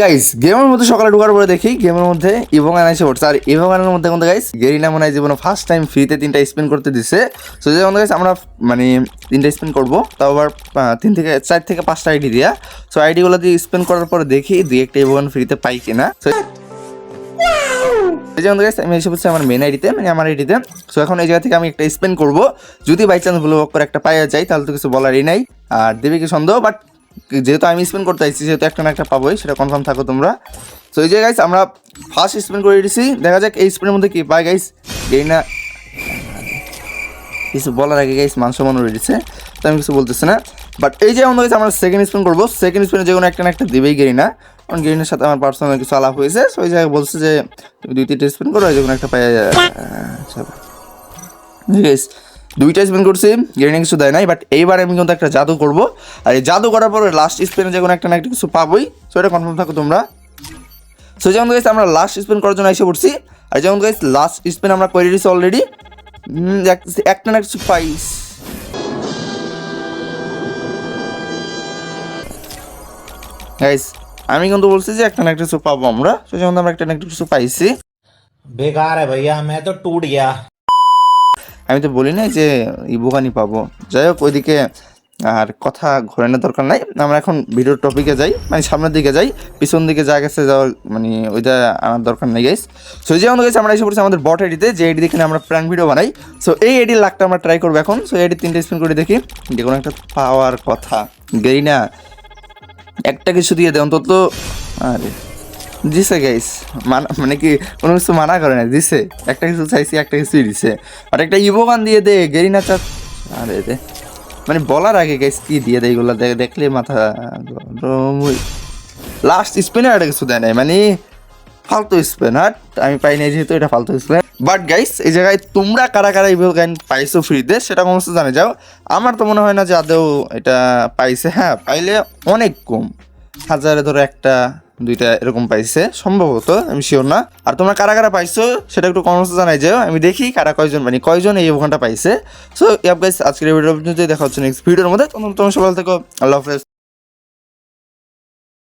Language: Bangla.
গাইস গেমের মধ্যে সকালে ঢোকার পরে দেখি গেমের মধ্যে ইভোগান এসে পড়ছে আর ইভোগানের মধ্যে কিন্তু গাইস গেরিনা মনে হয় জীবনে ফার্স্ট টাইম ফ্রিতে তিনটা স্পেন করতে দিছে। সো যেমন গাইস আমরা মানে তিনটা স্পেন করব। তাও আবার তিন থেকে, চার থেকে পাঁচটা আইডি দিয়া। সো আইডিগুলো দিয়ে স্পেন করার পরে দেখি দুই একটা ইভোগান ফ্রিতে পাই কিনা। এই যেমন গাইস আমি এসে বলছি আমার মেন আইডিতে মানে আমার আইডিতে সো এখন এই জায়গা থেকে আমি একটা স্পেন করব। যদি বাই চান্স ভুল করে একটা পাইয়া যাই, তাহলে তো কিছু বলারই নাই। আর দেবে কি সন্দেহ? বাট যেহেতু আমি স্পেন করতে চাইছি, যেহেতু একটা না একটা পাবোই, সেটা কনফার্ম থাকো তোমরা। সো এই যে গাইস আমরা ফার্স্ট স্পেন করে দিয়েছি দেখা যাক এই স্পেনের মধ্যে কি পাই গাইস এই না কিছু বলার আগে গাইস মান সম্মান দিচ্ছে তো আমি কিছু বলতেছি না। বাট এই যে আমাদের আমরা সেকেন্ড স্পিন করব। সেকেন্ড স্পিনে যে কোনো একটা না একটা দেবেই গেরি না। কারণ গেরিনের সাথে আমার পার্সোনাল কিছু আলাপ হয়েছে। সো ওই জায়গায় বলছে যে, তুমি দুই তিনটে স্পিন করো যে কোনো একটা পাই আচ্ছা। দুইটা স্পিন করছি গ্রেনিং কিছু দেয় নাই বাট এইবার আমি কিন্তু একটা জাদু করব। আর এই জাদু করার পরে লাস্ট স্পিনে যে কোনো একটা না একটা কিছু পাবোই। সো এটা কনফার্ম থাকো তোমরা। সো যেমন গাইস আমরা লাস্ট স্পিন করার জন্য এসে পড়ছি। আর যেমন গাইস লাস্ট স্পিন আমরা করে দিয়েছি অলরেডি একটা না কিছু পাই। গাইস আমি কিন্তু বলছি যে একটা না একটা কিছু পাবো আমরা। সো যেমন আমরা একটা না একটা কিছু পাইছি। বেকার হ্যাঁ ভাইয়া, আমি তো টুট গিয়া। আমি তো বলি নাই যে ইবুগানি পাবো। যাই হোক ওইদিকে আর কথা ঘোরানোর দরকার নাই। আমরা এখন ভিডিওর টপিকে যাই মানে সামনের দিকে যাই। পিছন দিকে যা গেছে যাওয়ার মানে ওইটা আনার দরকার নেই গাইস সো যে আমাদের গেছে আমরা এসে পড়ছি আমাদের বট এডিতে যে এডি দেখে আমরা প্র্যাঙ্ক ভিডিও বানাই। সো এই এডির লাখটা আমরা ট্রাই করব এখন। সো এডি তিনটে স্পিন করে দেখি। যে কোনো একটা পাওয়ার কথা। গেই না। একটা কিছু দিয়ে দেয় অন্তত। আরে। দিছে গাইস মানা মানে কি, কোনো কিছু মানা করে না দিছে। একটা কিছু চাইছি, একটা কিছুই দিছে। আর একটা ইভোগান দিয়ে দে, গেরিনা চা আরে দে। মানে বলার আগে গাইস কি দিয়ে দেয় এগুলো? দেখলে মাথা লাস্ট স্পিনে একটা কিছু দেয় নাই মানে ফালতু স্পেন হাট আমি পাই নাই যেহেতু এটা ফালতু স্পেন বাট গাইস এই জায়গায় তোমরা কারা কারা ইভো গান পাইছো ফ্রিতে সেটা সমস্ত জানে যাও। আমার তো মনে হয় না যে আদৌ এটা পাইছে। হ্যাঁ পাইলে অনেক কম। হাজারে ধরো একটা দুইটা এরকম পাইছে, সম্ভবত, আমি শিওর না। আর তোমরা কারা কারা পাইছো, সেটা একটু কমেন্টস জানাই যাও আমি দেখি কারা কয়জন মানে কয়জন এই ওখানটা পাইছে। সো ইয়াব গাইস আজকের ভিডিও দেখা হচ্ছে নেক্সট ভিডিওর মধ্যে তোমরা সবাই থেকে। আল্লাহ হাফেজ।